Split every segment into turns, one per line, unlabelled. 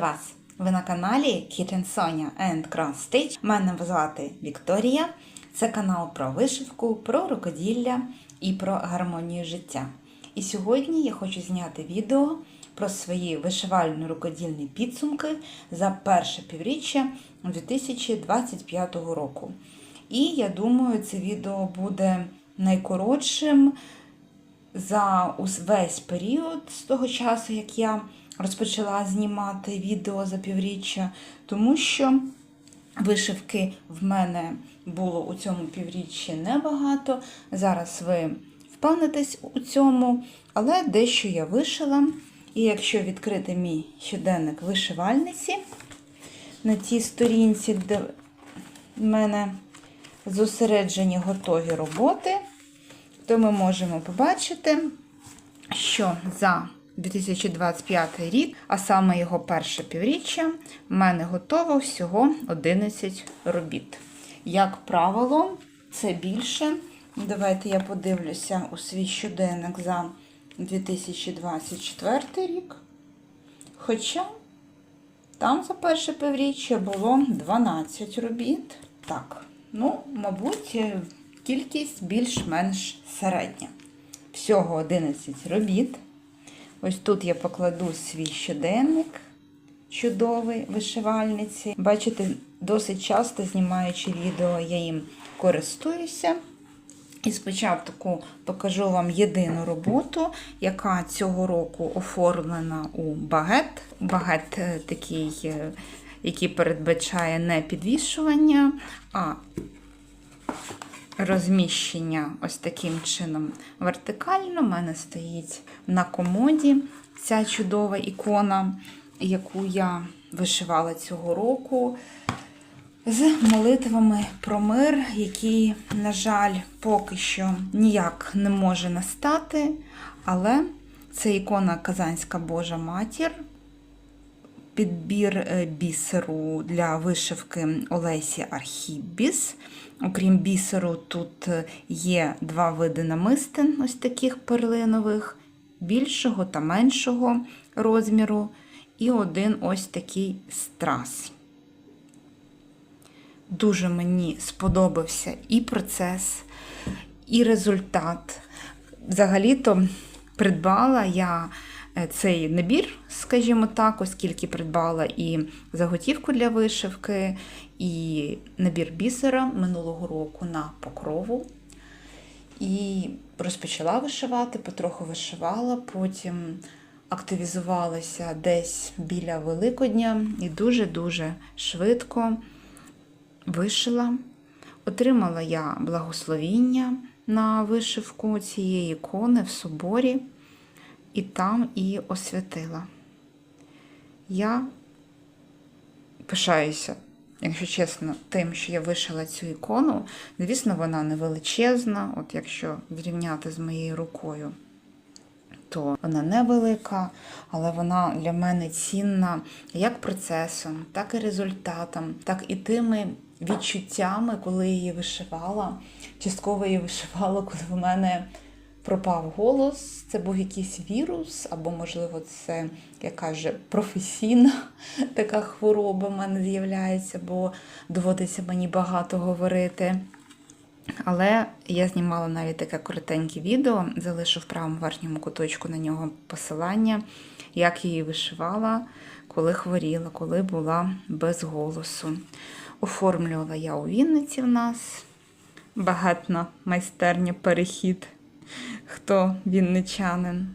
Вас! Ви на каналі Kitten Sonia and Cross Stitch. Мене звати Вікторія. Це канал про вишивку, про рукоділля і про гармонію життя. І сьогодні я хочу зняти відео про свої вишивально-рукодільні підсумки за перше півріччя 2025 року. І я думаю, це відео буде найкоротшим за весь період з того часу, як я розпочала знімати відео за півріччя, тому що вишивки в мене було у цьому півріччі небагато. Зараз ви впевнитесь у цьому, але дещо я вишила. І якщо відкрити мій щоденник вишивальниці на тій сторінці, де в мене зосереджені готові роботи, то ми можемо побачити, що за 2025 рік, а саме його перше півріччя, в мене готово всього 11 робіт. Як правило, це більше. Давайте я подивлюся у свій щоденник за 2024 рік. Хоча там за перше півріччя було 12 робіт. Так, ну, мабуть, кількість більш-менш середня. Всього 11 робіт. Ось тут я покладу свій щоденник чудовий вишивальниці. Бачите, досить часто знімаючи відео, я їм користуюся. І спочатку покажу вам єдину роботу, яка цього року оформлена у багет. Багет е, такий, е, який передбачає не підвішування, а розміщення ось таким чином вертикально. У мене стоїть на комоді ця чудова ікона, яку я вишивала цього року. З молитвами про мир, який, на жаль, поки що ніяк не може настати, але це ікона Казанська Божа Матір, підбір е, бісеру для вишивки Олесі Архібіс. Окрім бісеру, тут е, є два види намистин, ось таких перлинових, більшого та меншого розміру, і один ось такий страс. Дуже мені сподобався і процес, і результат. Взагалі-то придбала я цей набір, скажімо так, оскільки придбала і заготівку для вишивки, і набір бісера минулого року на покрову. І розпочала вишивати, потроху вишивала, потім активізувалася десь біля Великодня і дуже-дуже швидко вишила. Отримала я благословіння на вишивку цієї ікони в соборі і там і освятила. Я пишаюся, якщо чесно, тим, що я вишила цю ікону. Звісно, вона не величезна, от якщо зрівняти з моєю рукою, то вона невелика, але вона для мене цінна як процесом, так і результатом, так і тими відчуттями, коли я її вишивала. Частково її вишивала, коли в мене пропав голос. Це був якийсь вірус, або, можливо, це, як каже, професійна така хвороба в мене з'являється, бо доводиться мені багато говорити. Але я знімала навіть таке коротеньке відео, залишу в правому верхньому куточку на нього посилання, як її вишивала, коли хворіла, коли була без голосу. Оформлювала я у Вінниці в нас багатна майстерня перехід, хто вінничанин.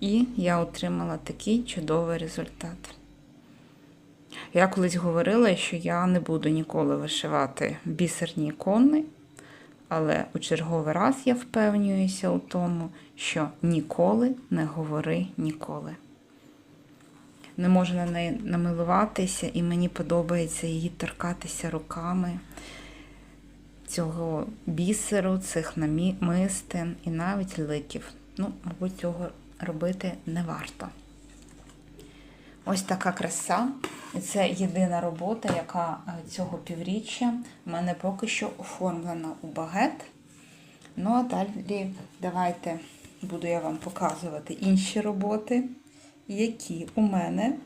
І я отримала такий чудовий результат. Я колись говорила, що я не буду ніколи вишивати бісерні ікони, але у черговий раз я впевнююся у тому, що ніколи не говори ніколи. Не можу на неї намилуватися, і мені подобається її торкатися руками цього бісеру, цих намистин і навіть ликів. Ну, мабуть, цього робити не варто. Ось така краса. І це єдина робота, яка е, цього півріччя в мене поки що оформлена у багет. Ну, а далі давайте буду я вам показувати інші роботи, які у мене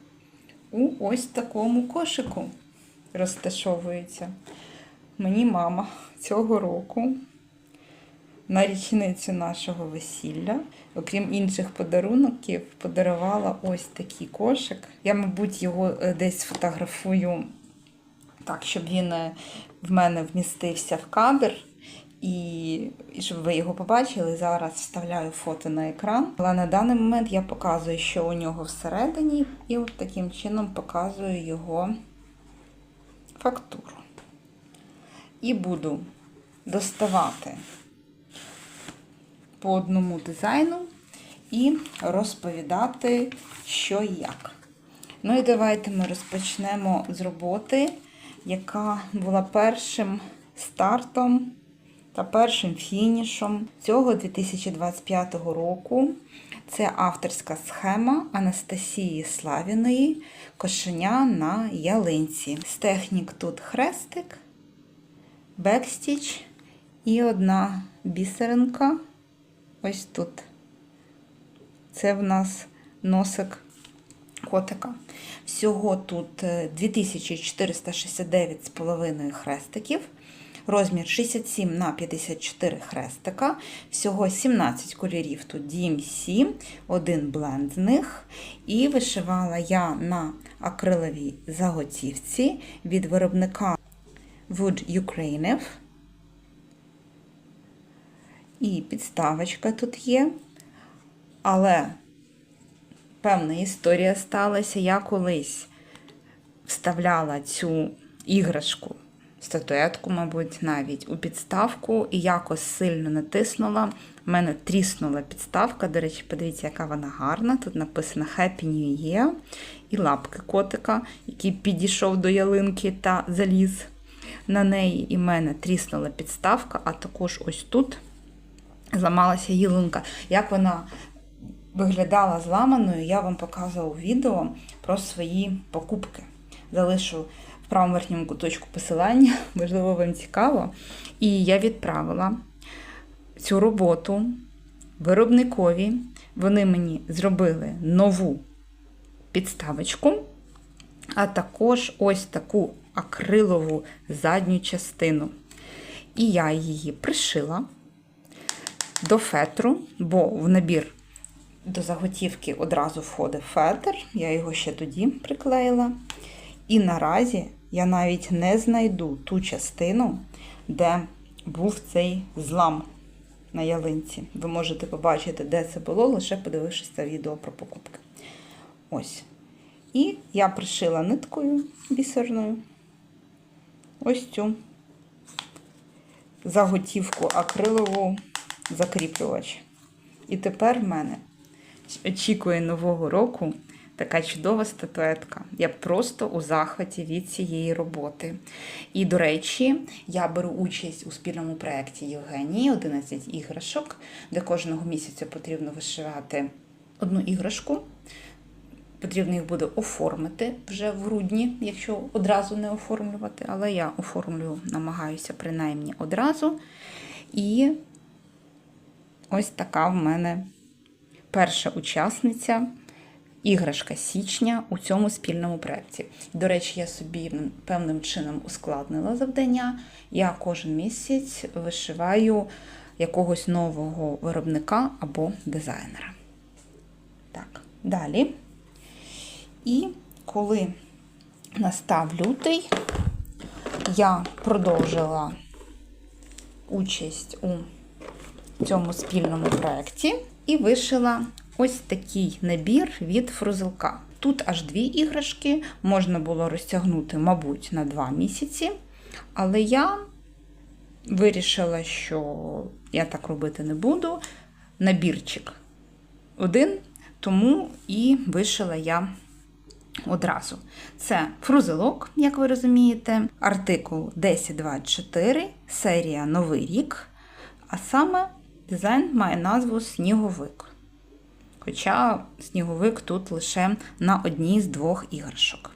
у ось такому кошику розташовується. Мені мама цього року на річницю нашого весілля, окрім інших подарунків, подарувала ось такий кошик. Я, мабуть, його е, десь фотографую так, щоб він е, в мене вмістився в кадр. І, і щоб ви його побачили, зараз вставляю фото на екран. Але на даний момент я показую, що у нього всередині, і от таким чином показую його фактуру. І буду доставати по одному дизайну і розповідати, що і як. Ну і давайте ми розпочнемо з роботи, яка була першим стартом та першим фінішом цього 2025 року. Це авторська схема Анастасії Славіної Кошеня на ялинці. З технік тут хрестик, бекстіч і одна бісеринка. Ось тут. Це в нас носик котика. Всього тут е, 2469,5 хрестиків. Розмір 67 на 54 хрестика. Всього 17 кольорів тут DMC, один бленд з них. І вишивала я на акриловій заготівці від виробника Wood Ukraine. І підставочка тут є. Але певна історія сталася. Я колись вставляла цю іграшку, статуетку, мабуть, навіть у підставку і якось сильно натиснула. У мене тріснула підставка. До речі, подивіться, яка вона гарна. Тут написано Happy New Year і лапки котика, який підійшов до ялинки та заліз на неї. І мене тріснула підставка, а також ось тут зламалася ялинка. Як вона виглядала зламаною, я вам показувала відео про свої покупки. Залишу в правому верхньому куточку посилання, можливо, вам цікаво. І я відправила цю роботу виробникові. Вони мені зробили нову підставочку, а також ось таку акрилову задню частину. І я її пришила до фетру, бо в набір до заготівки одразу входить фетр. Я його ще тоді приклеїла. І наразі я навіть не знайду ту частину, де був цей злам на ялинці. Ви можете побачити, де це було, лише подивившись це відео про покупки. Ось. І я пришила ниткою бісерною ось цю заготівку акрилову закріплювач. І тепер в мене очікує нового року така чудова статуетка. Я просто у захваті від цієї роботи. І, до речі, я беру участь у спільному проєкті Євгенії 11 іграшок, де кожного місяця потрібно вишивати одну іграшку. Потрібно їх буде оформити вже в грудні, якщо одразу не оформлювати. Але я оформлюю, намагаюся принаймні одразу. І ось така в мене перша учасниця, іграшка січня у цьому спільному проєкті. До речі, я собі певним чином ускладнила завдання. Я кожен місяць вишиваю якогось нового виробника або дизайнера. Так, далі. І коли настав лютий, я продовжила участь у цьому спільному проєкті і вишила ось такий набір від фрузелка. Тут аж дві іграшки, можна було розтягнути, мабуть, на два місяці. Але я вирішила, що я так робити не буду. Набірчик один, тому і вишила я одразу. Це фрузелок, як ви розумієте, артикул 1024, серія Новий рік. А саме дизайн має назву Сніговик. Хоча сніговик тут лише на одній з двох іграшок.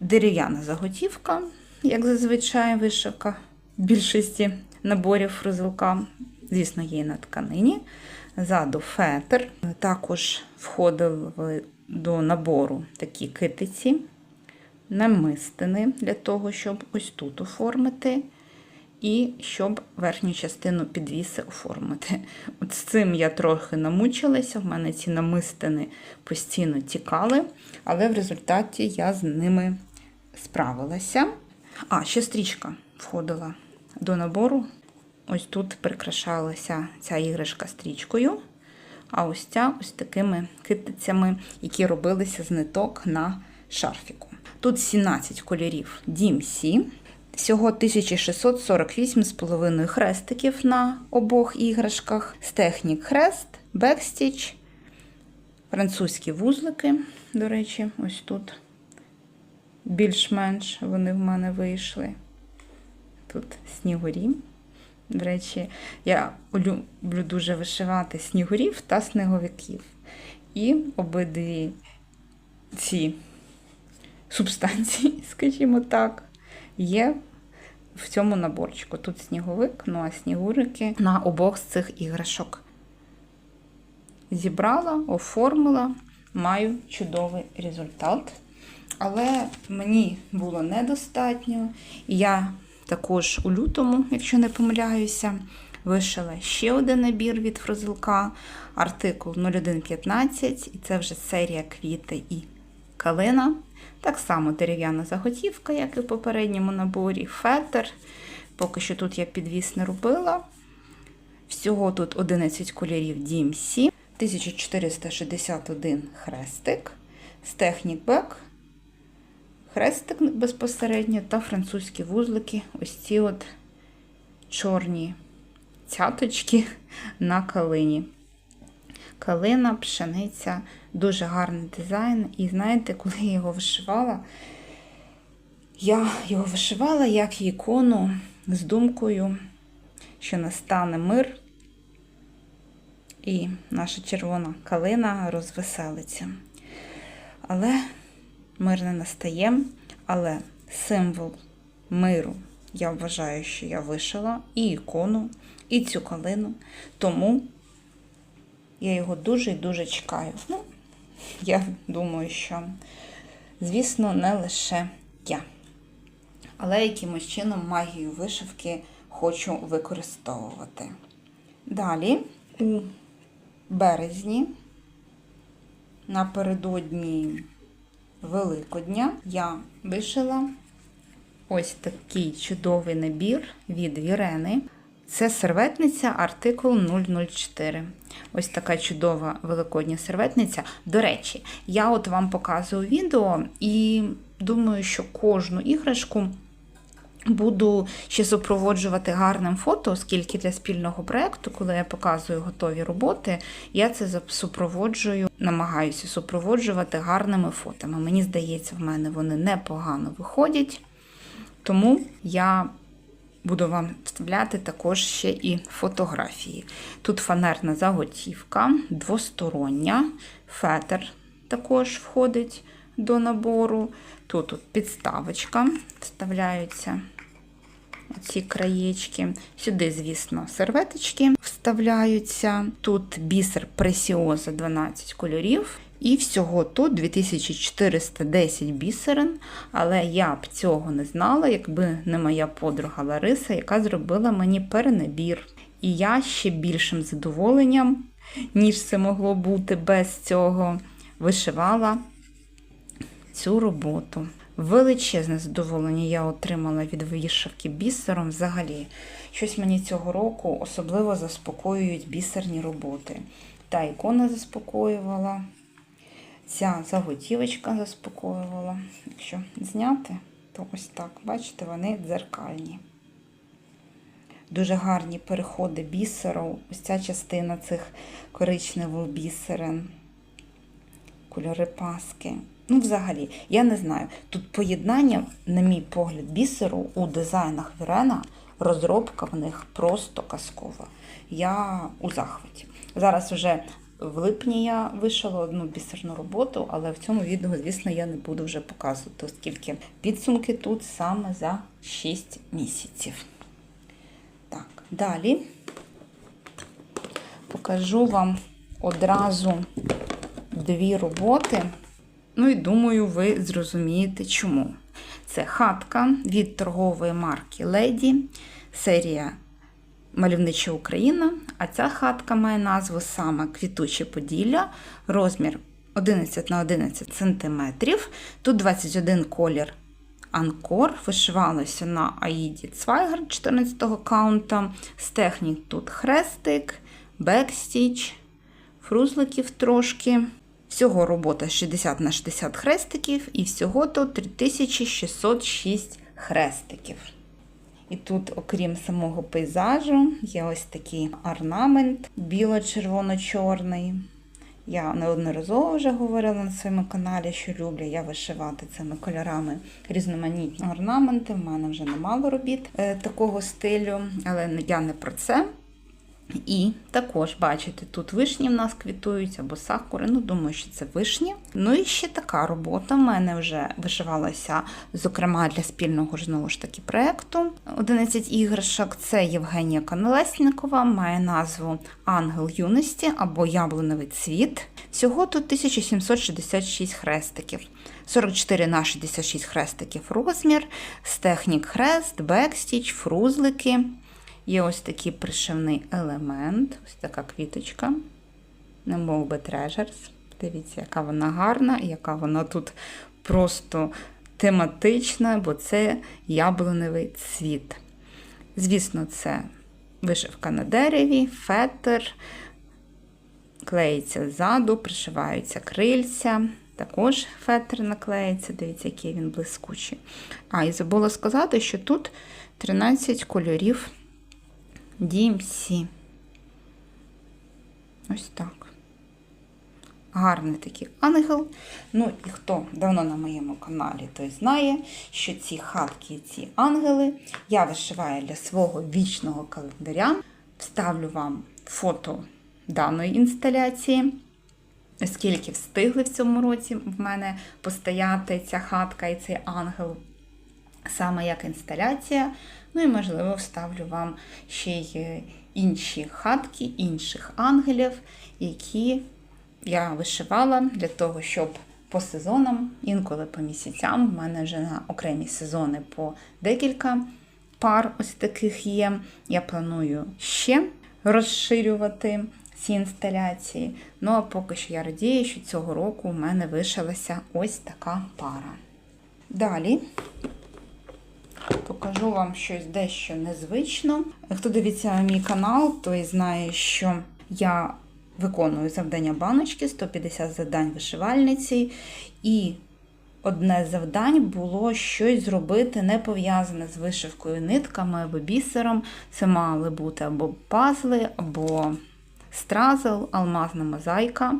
Дерев'яна заготівка, як зазвичай вишивка в більшості наборів фрузелка. Звісно, є на тканині. Ззаду фетр. Також входив до набору такі китиці, намистини для того, щоб ось тут оформити. І щоб верхню частину підвіси оформити. От з цим я трохи намучилася, в мене ці намистини постійно тікали, але в результаті я з ними справилася. А, ще стрічка входила до набору. Ось тут прикрашалася ця іграшка стрічкою, а ось ця ось такими китицями, які робилися з ниток на шарфіку. Тут 17 кольорів DMC. Всього 1648,5 хрестиків на обох іграшках. З технік хрест, бекстіч, французькі вузлики, до речі, ось тут більш-менш вони в мене вийшли. Тут снігурі. До речі, я люблю дуже вишивати снігурів та сніговиків. І обидві ці субстанції, скажімо так, є в цьому наборчику. Тут сніговик, ну а снігурики на обох з цих іграшок. Зібрала, оформила, маю чудовий результат. Але мені було недостатньо. Я також у лютому, якщо не помиляюся, вишила ще один набір від фрозилка, артикул 0115, і це вже серія квіти і калина. Так само дерев'яна заготівка, як і в попередньому наборі, фетр. Поки що тут я підвіс не робила. Всього тут 11 кольорів DMC, 1461 хрестик, з технік бек, хрестик безпосередньо та французькі вузлики. Ось ці от чорні цяточки на калині. Калина, пшениця, дуже гарний дизайн. І знаєте, коли я його вишивала, я його вишивала як ікону з думкою, що настане мир, і наша червона калина розвеселиться. Але мир не настає, але символ миру я вважаю, що я вишила і ікону, і цю калину. Тому я його дуже і дуже чекаю. Ну, я думаю, що, звісно, не лише я. Але якимось чином магію вишивки хочу використовувати. Далі, у березні, напередодні Великодня, я вишила ось такий чудовий набір від Вірени. Це серветниця артикул 004. Ось така чудова великодня серветниця. До речі, я от вам показую відео і думаю, що кожну іграшку буду ще супроводжувати гарним фото, оскільки для спільного проєкту, коли я показую готові роботи, я це супроводжую, намагаюся супроводжувати гарними фотами. Мені здається, в мене вони непогано виходять. Тому я буду вам вставляти також ще і фотографії. Тут фанерна заготівка, двостороння, фетр також входить до набору. Тут, тут підставочка вставляються ці краєчки. Сюди, звісно, серветочки вставляються. Тут бісер пресіоза 12 кольорів. І всього тут 2410 бісерин, але я б цього не знала, якби не моя подруга Лариса, яка зробила мені перенабір. І я ще більшим задоволенням, ніж це могло бути без цього, вишивала цю роботу. Величезне задоволення я отримала від вишивки бісером взагалі. Щось мені цього року особливо заспокоюють бісерні роботи. Та ікона заспокоювала. Ця заготівочка заспокоювала. Якщо зняти, то ось так, бачите, вони дзеркальні. Дуже гарні переходи бісеру. Ось ця частина цих коричневих бісерин, кольори паски. Ну, взагалі, я не знаю. Тут поєднання, на мій погляд, бісеру у дизайнах Вірена, розробка в них просто казкова. Я у захваті. Зараз вже в липні я вишила одну бісерну роботу, але в цьому відео, звісно, я не буду вже показувати, оскільки підсумки тут саме за 6 місяців. Так, далі покажу вам одразу дві роботи. Ну і думаю, ви зрозумієте чому. Це хатка від торгової марки Леді, серія Мальовнича Україна. А ця хатка має назву саме Квітуче Поділля, розмір 11 на 11 см. Тут 21 колір Анкор. Вишивалося на Аїді Цвайгер 14-го каунта. З технік тут хрестик, бекстіч, фрузликів трошки. Всього робота 60 на 60 хрестиків, і всього тут 3606 хрестиків. І тут, окрім самого пейзажу, є ось такий орнамент біло-червоно-чорний. Я неодноразово вже говорила на своєму каналі, що люблю я вишивати цими кольорами різноманітні орнаменти. В мене вже немало робіт е, такого стилю, але я не про це. І також, бачите, тут вишні в нас квітують або сакури. Ну, думаю, що це вишні. Ну і ще така робота. в мене вже вишивалася, зокрема, для спільного знову ж таки проєкту 11 іграшок. Це Євгенія Канелесникова, має назву Ангел юності або Яблуневий цвіт. Всього тут 1766 хрестиків. 44 на 66 хрестиків розмір, з технік хрест, бекстіч, фрузлики. Є ось такий пришивний елемент, ось така квіточка, не мов би Treasures. Дивіться, яка вона гарна, яка вона тут просто тематична, бо це яблуневий цвіт. Звісно, це вишивка на дереві, фетр, клеїться ззаду, пришиваються крильця. Також фетр наклеїться, дивіться, який він блискучий. А, і забула сказати, що тут 13 кольорів. DMC. Ось так. Гарний такий ангел. Ну, і хто давно на моєму каналі, той знає, що ці хатки і ці ангели я вишиваю для свого вічного календаря. Вставлю вам фото даної інсталяції. Скільки встигли в цьому році в мене постояти ця хатка і цей ангел саме як інсталяція. Ну і, можливо, вставлю вам ще й інші хатки, інших ангелів, які я вишивала для того, щоб по сезонам, інколи по місяцям, в мене вже на окремі сезони по декілька пар ось таких є. Я планую ще розширювати ці інсталяції. Ну а поки що я радію, що цього року у мене вишилася ось така пара. Далі покажу вам щось дещо незвично. Хто дивиться мій канал, той знає, що я виконую завдання баночки, 150 завдань вишивальниці. І одне з завдань було щось зробити не пов'язане з вишивкою нитками або бісером. Це мали бути або пазли, або стразел, алмазна мозаїка.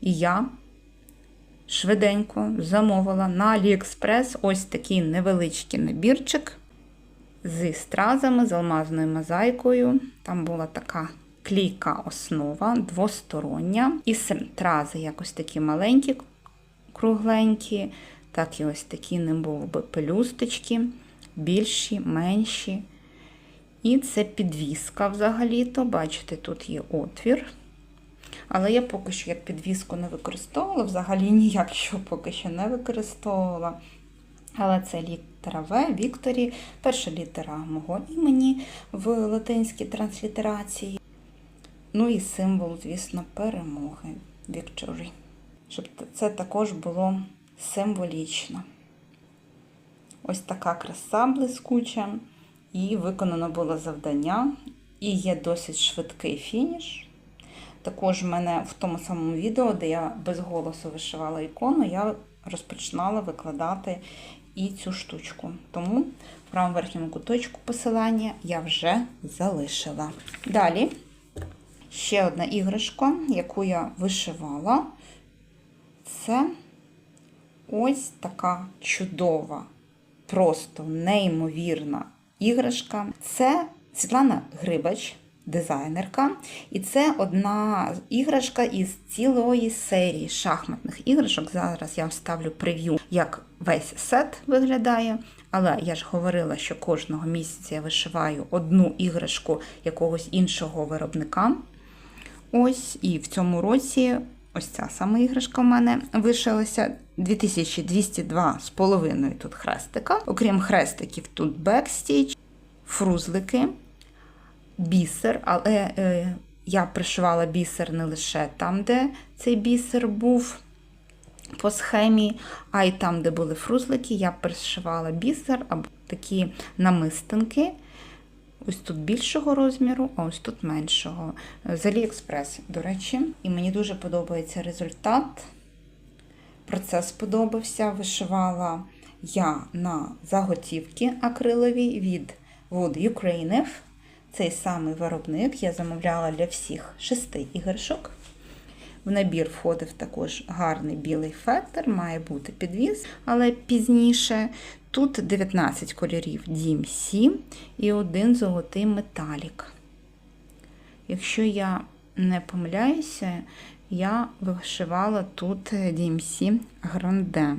І я швиденько замовила на AliExpress ось такий невеличкий набірчик зі стразами, з алмазною мозаїкою. Там була така клійка основа, двостороння. І стрази якось такі маленькі, кругленькі, так і ось такі не були би пелюсточки, більші, менші. І це підвіска взагалі-то. Бачите, тут є отвір. Але я поки що як підвіску не використовувала, взагалі ніяк що поки що не використовувала. Але це літера В, Вікторі, перша літера мого імені в латинській транслітерації. Ну і символ, звісно, перемоги Victory. Щоб це також було символічно. Ось така краса блискуча. І виконано було завдання. І є досить швидкий фініш. Також в мене в тому самому відео, де я без голосу вишивала ікону, я розпочинала викладати і цю штучку. Тому в правому верхньому куточку посилання я вже залишила. Далі ще одна іграшка, яку я вишивала. Це ось така чудова, просто неймовірна іграшка. Це Світлана Грибач дизайнерка. І це одна іграшка із цілої серії шахматних іграшок. Зараз я вставлю прев'ю, як весь сет виглядає. Але я ж говорила, що кожного місяця я вишиваю одну іграшку якогось іншого виробника. Ось, і в цьому році ось ця сама іграшка в мене вишилася. 2202 з половиною тут хрестика. Окрім хрестиків, тут бекстіч, фрузлики, бісер, але е, я пришивала бісер не лише там, де цей бісер був по схемі, а й там, де були фрузлики, я пришивала бісер або такі намистинки. Ось тут більшого розміру, а ось тут меншого. З Аліекспрес, до речі, і мені дуже подобається результат. Процес сподобався. Вишивала я на заготівки акрилові від Wood Ukraine. Цей самий виробник я замовляла для всіх шести іграшок. В набір входив також гарний білий фетр, має бути підвіз, але пізніше. Тут 19 кольорів DMC і один золотий металік. Якщо я не помиляюся, я вишивала тут DMC Grande.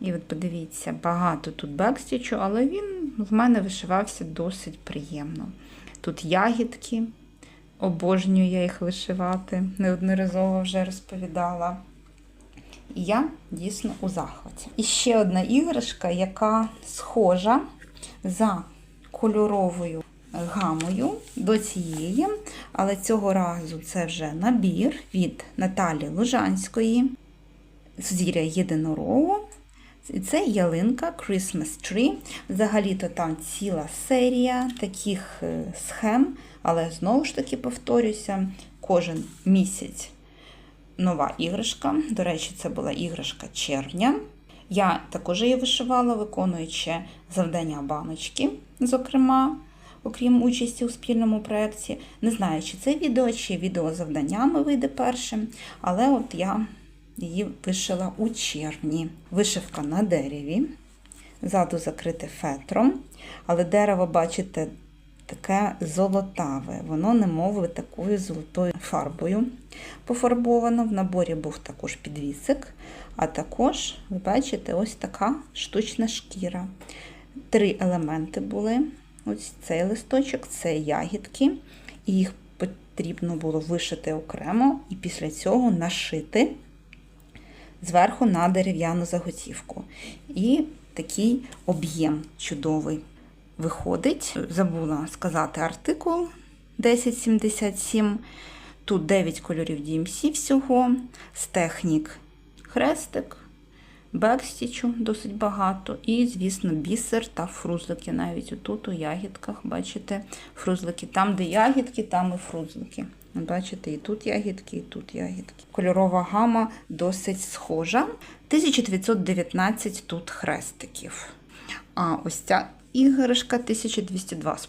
І от подивіться, багато тут бекстічу, але він в мене вишивався досить приємно. Тут ягідки, обожнюю я їх вишивати, неодноразово вже розповідала. І я дійсно у захваті. І ще одна іграшка, яка схожа за кольоровою гамою до цієї, але цього разу це вже набір від Наталі Лужанської, Зіря єдинорогу. І це ялинка Christmas Tree. Взагалі-то там ціла серія таких е, схем, але знову ж таки повторюся, кожен місяць нова іграшка. До речі, це була іграшка червня. Я також її вишивала, виконуючи завдання баночки, зокрема, окрім участі у спільному проєкті. Не знаю, чи це відео, чи відео завданнями вийде першим, але от я її вишила у червні. Вишивка на дереві, ззаду закрите фетром, але дерево, бачите, таке золотаве. Воно, немови, такою золотою фарбою пофарбовано. В наборі був також підвісик, а також, ви бачите, ось така штучна шкіра. Три елементи були. Ось цей листочок, це ягідки, і їх потрібно було вишити окремо і після цього нашити зверху на дерев'яну заготівку. І такий об'єм чудовий виходить. Забула сказати артикул 1077. Тут 9 кольорів DMC всього, з технік хрестик, бекстічу досить багато. І, звісно, бісер та фрузлики. Навіть отут у ягідках, бачите, фрузлики. Там, де ягідки, там і фрузлики. Бачите, і тут ягідки, і тут ягідки. Кольорова гама досить схожа. 1919 тут хрестиків. А ось ця іграшка 1202 з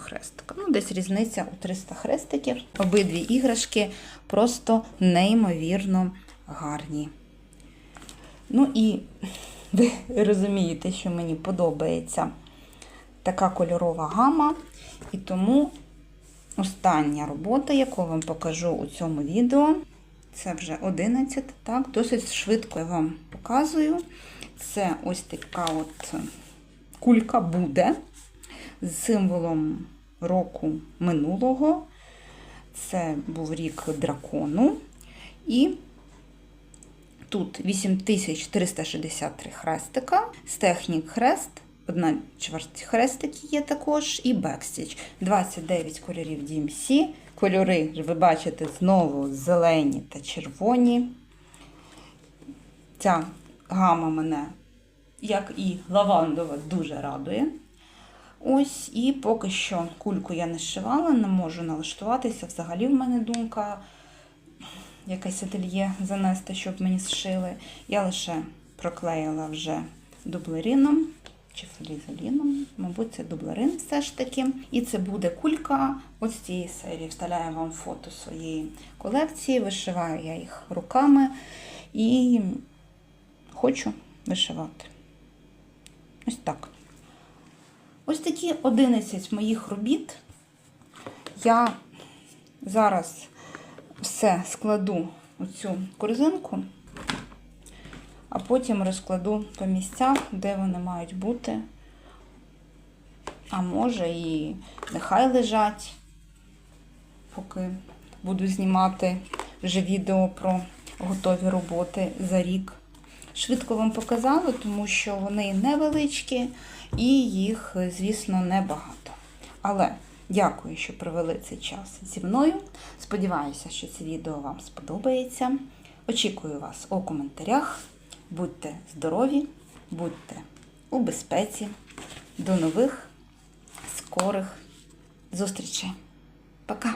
хрестика. Ну, десь різниця у 300 хрестиків. Обидві іграшки просто неймовірно гарні. Ну і ви розумієте, що мені подобається така кольорова гама, і тому остання робота, яку вам покажу у цьому відео, це вже 11, так, досить швидко я вам показую. Це ось така от кулька буде з символом року минулого. Це був рік дракону. І тут 8363 хрестика, з технік хрест, одна чверть хрестики є також, і бекстіч. 29 кольорів DMC. Кольори, ви бачите, знову зелені та червоні. Ця гама мене як і лавандова, дуже радує. Ось, і поки що кульку я не зшивала, не можу налаштуватися. Взагалі, в мене думка якесь ательє занести, щоб мені зшили. Я лише проклеїла вже дублерином чи флізеліном, мабуть, це дублерин все ж таки. І це буде кулька ось цієї серії. Вставляю вам фото своєї колекції, вишиваю я їх руками і хочу вишивати. Ось так. Ось такі 11 моїх робіт. Я зараз все складу у цю корзинку, а потім розкладу по місцях, де вони мають бути. А може і нехай лежать, поки буду знімати вже відео про готові роботи за рік. Швидко вам показала, тому що вони невеличкі і їх, звісно, небагато. Але дякую, що провели цей час зі мною. Сподіваюся, що це відео вам сподобається. Очікую вас у коментарях. Будьте здорові, будьте у безпеці. До нових скорих зустрічей. Пока!